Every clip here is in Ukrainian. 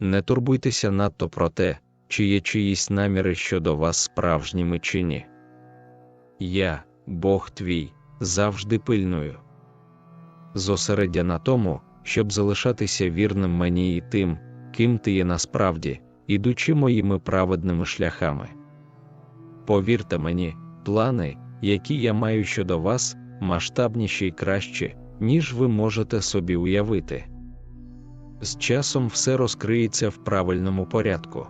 не турбуйтеся надто про те, чи є чиїсь наміри щодо вас справжніми чи ні. Я, Бог твій, завжди пильную. Зосередя на тому, щоб залишатися вірним мені і тим, ким ти є насправді, ідучи моїми праведними шляхами. Повірте мені, плани, які я маю щодо вас, масштабніші й кращі, ніж ви можете собі уявити. З часом все розкриється в правильному порядку.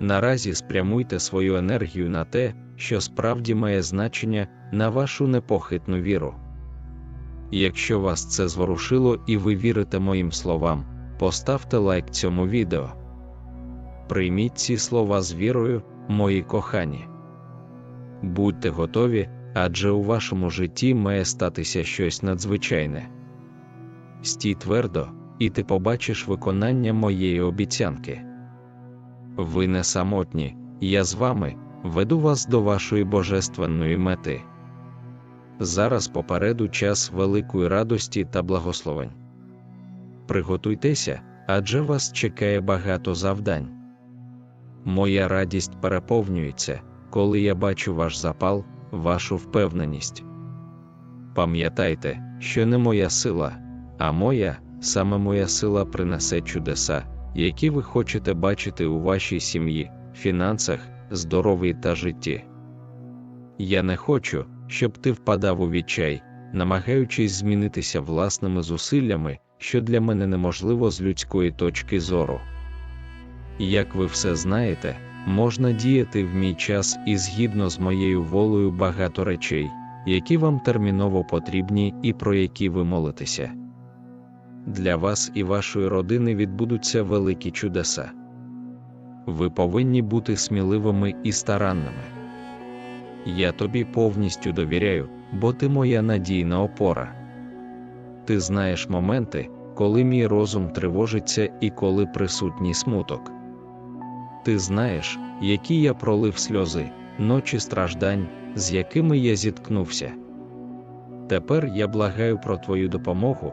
Наразі спрямуйте свою енергію на те, що справді має значення на вашу непохитну віру. Якщо вас це зворушило і ви вірите моїм словам, поставте лайк цьому відео. Прийміть ці слова з вірою, мої кохані. Будьте готові, адже у вашому житті має статися щось надзвичайне. Стій твердо, і ти побачиш виконання моєї обіцянки. Ви не самотні, я з вами веду вас до вашої божественної мети. Зараз попереду час великої радості та благословень. Приготуйтеся, адже вас чекає багато завдань. Моя радість переповнюється, коли я бачу ваш запал, вашу впевненість. Пам'ятайте, що не моя сила, а моя, саме моя сила принесе чудеса, які ви хочете бачити у вашій сім'ї, фінансах, здоров'ї та житті. Я не хочу, щоб ти впадав у відчай, намагаючись змінитися власними зусиллями, що для мене неможливо з людської точки зору. Як ви все знаєте, можна діяти в мій час і згідно з моєю волею багато речей, які вам терміново потрібні і про які ви молитеся. Для вас і вашої родини відбудуться великі чудеса. Ви повинні бути сміливими і старанними. Я тобі повністю довіряю, бо ти моя надійна опора. Ти знаєш моменти, коли мій розум тривожиться і коли присутній смуток. Ти знаєш, які я пролив сльози, ночі страждань, з якими я зіткнувся. Тепер я благаю про твою допомогу,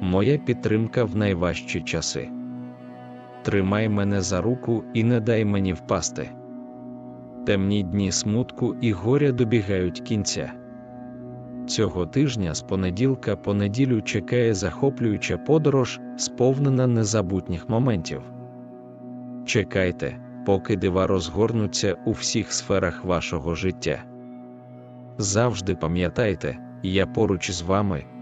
моя підтримка в найважчі часи. Тримай мене за руку і не дай мені впасти. Темні дні смутку і горя добігають кінця. Цього тижня з понеділка по неділю чекає захоплююча подорож, сповнена незабутніх моментів. Чекайте, поки дива розгорнуться у всіх сферах вашого життя. Завжди пам'ятайте, я поруч з вами,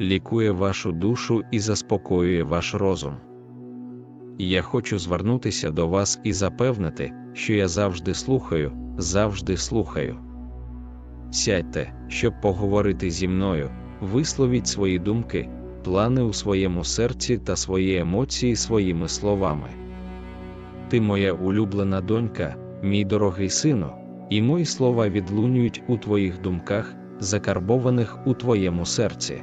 лікує вашу душу і заспокоює ваш розум. Я хочу звернутися до вас і запевнити, що я завжди слухаю, завжди слухаю. Сядьте, щоб поговорити зі мною, висловіть свої думки, плани у своєму серці та свої емоції своїми словами. Ти моя улюблена донька, мій дорогий сину, і мої слова відлунюють у твоїх думках, закарбованих у твоєму серці.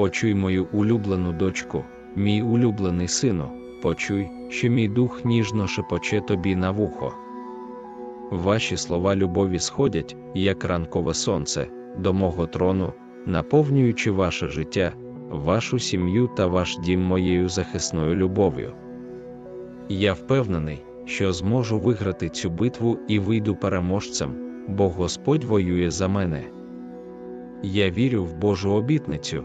Почуй мою улюблену дочку, мій улюблений сину, почуй, що мій дух ніжно шепоче тобі на вухо. Ваші слова любові сходять, як ранкове сонце, до мого трону, наповнюючи ваше життя, вашу сім'ю та ваш дім моєю захисною любов'ю. Я впевнений, що зможу виграти цю битву і вийду переможцем, бо Господь воює за мене. Я вірю в Божу обітницю,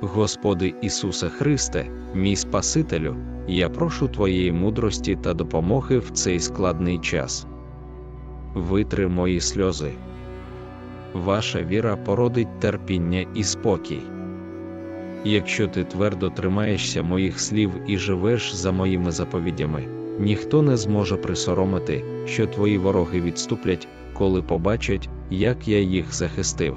Господи Ісусе Христе, мій Спасителю, я прошу Твоєї мудрості та допомоги в цей складний час. Витри мої сльози. Ваша віра породить терпіння і спокій. Якщо ти твердо тримаєшся моїх слів і живеш за моїми заповідями, ніхто не зможе присоромити, що твої вороги відступлять, коли побачать, як я їх захистив.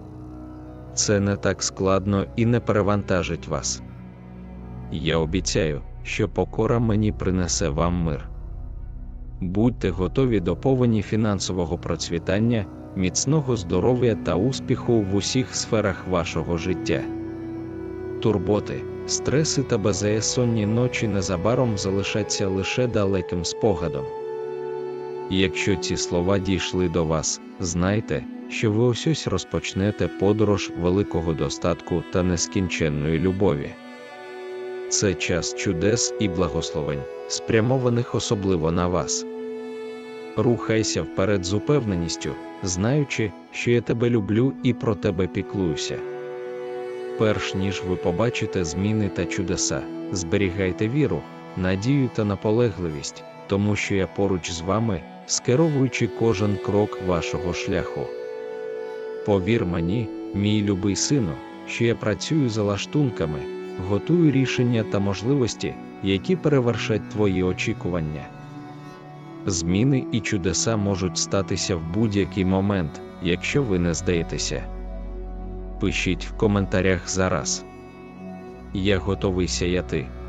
Це не так складно і не перевантажить вас. Я обіцяю, що покора мені принесе вам мир. Будьте готові до повені фінансового процвітання, міцного здоров'я та успіху в усіх сферах вашого життя. Турботи, стреси та безсонні ночі незабаром залишаться лише далеким спогадом. Якщо ці слова дійшли до вас, знайте, що ви ось розпочнете подорож великого достатку та нескінченної любові. Це час чудес і благословень, спрямованих особливо на вас. Рухайся вперед з упевненістю, знаючи, що я тебе люблю і про тебе піклуюся. Перш ніж ви побачите зміни та чудеса, зберігайте віру, надію та наполегливість, тому що я поруч з вами, скеровуючи кожен крок вашого шляху. Повір мені, мій любий сину, що я працюю за лаштунками, готую рішення та можливості, які перевершать твої очікування. Зміни і чудеса можуть статися в будь-який момент, якщо ви не здаєтеся. Пишіть в коментарях зараз. Я готовий сяяти,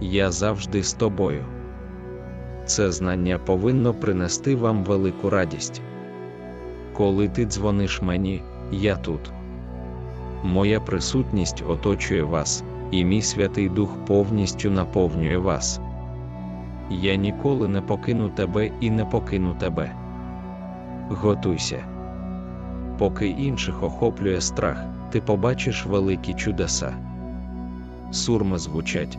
Я завжди з тобою. Це знання повинно принести вам велику радість. Коли ти дзвониш мені, я тут. Моя присутність оточує вас, і мій Святий Дух повністю наповнює вас. Я ніколи не покину тебе і не покину тебе. Готуйся. Поки інших охоплює страх, ти побачиш великі чудеса. Сурми звучать,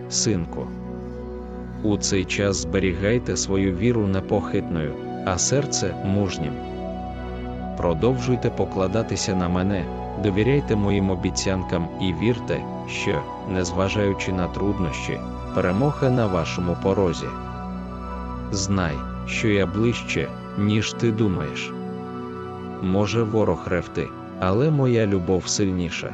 синку. У цей час зберігайте свою віру непохитною, а серце мужнім. Продовжуйте покладатися на мене, довіряйте моїм обіцянкам і вірте, що, незважаючи на труднощі, перемога на вашому порозі. Знай, що я ближче, ніж ти думаєш. Може ворог ревти, але моя любов сильніша.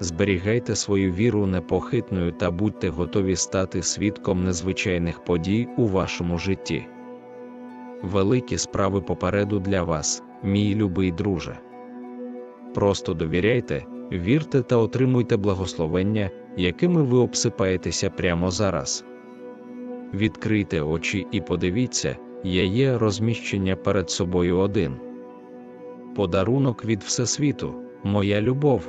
зберігайте свою віру непохитною та будьте готові стати свідком незвичайних подій у вашому житті. Великі справи попереду для вас, мій любий друже. Просто довіряйте, вірте та отримуйте благословення, якими ви обсипаєтеся прямо зараз. Відкрийте очі і подивіться, я є розміщення перед собою один. Подарунок від Всесвіту, моя любов,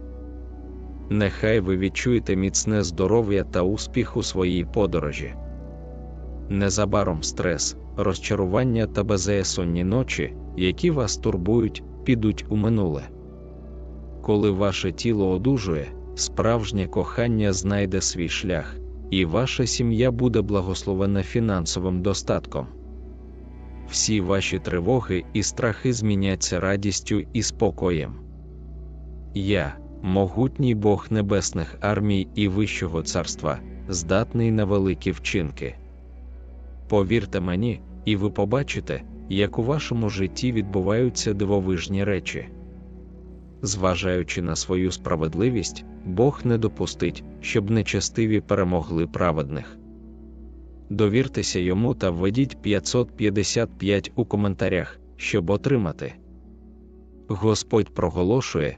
Нехай ви відчуєте міцне здоров'я та успіх у своїй подорожі. Незабаром стрес, розчарування та безясонні ночі, які вас турбують, підуть у минуле. Коли ваше тіло одужує, справжнє кохання знайде свій шлях, і ваша сім'я буде благословена фінансовим достатком. Всі ваші тривоги і страхи зміняться радістю і спокоєм. Я, могутній Бог небесних армій і Вищого царства, здатний на великі вчинки. Повірте мені, і ви побачите, як у вашому житті відбуваються дивовижні речі. Зважаючи на свою справедливість, Бог не допустить, щоб нечестиві перемогли праведних. Довіртеся йому та введіть 555 у коментарях, щоб отримати. Господь проголошує,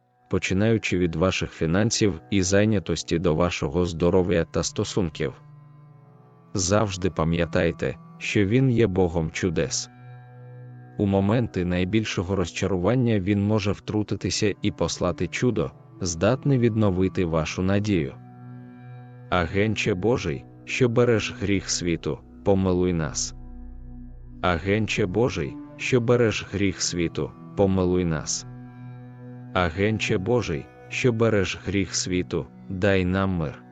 починаючи від ваших фінансів і зайнятості до вашого здоров'я та стосунків. Завжди пам'ятайте, що Він є Богом чудес. У моменти найбільшого розчарування Він може втрутитися і послати чудо, здатне відновити вашу надію. Агенче Божий, що береш гріх світу, помилуй нас. Агенче Божий, що береш гріх світу, помилуй нас. Агенче Божий, що береш гріх світу, дай нам мир.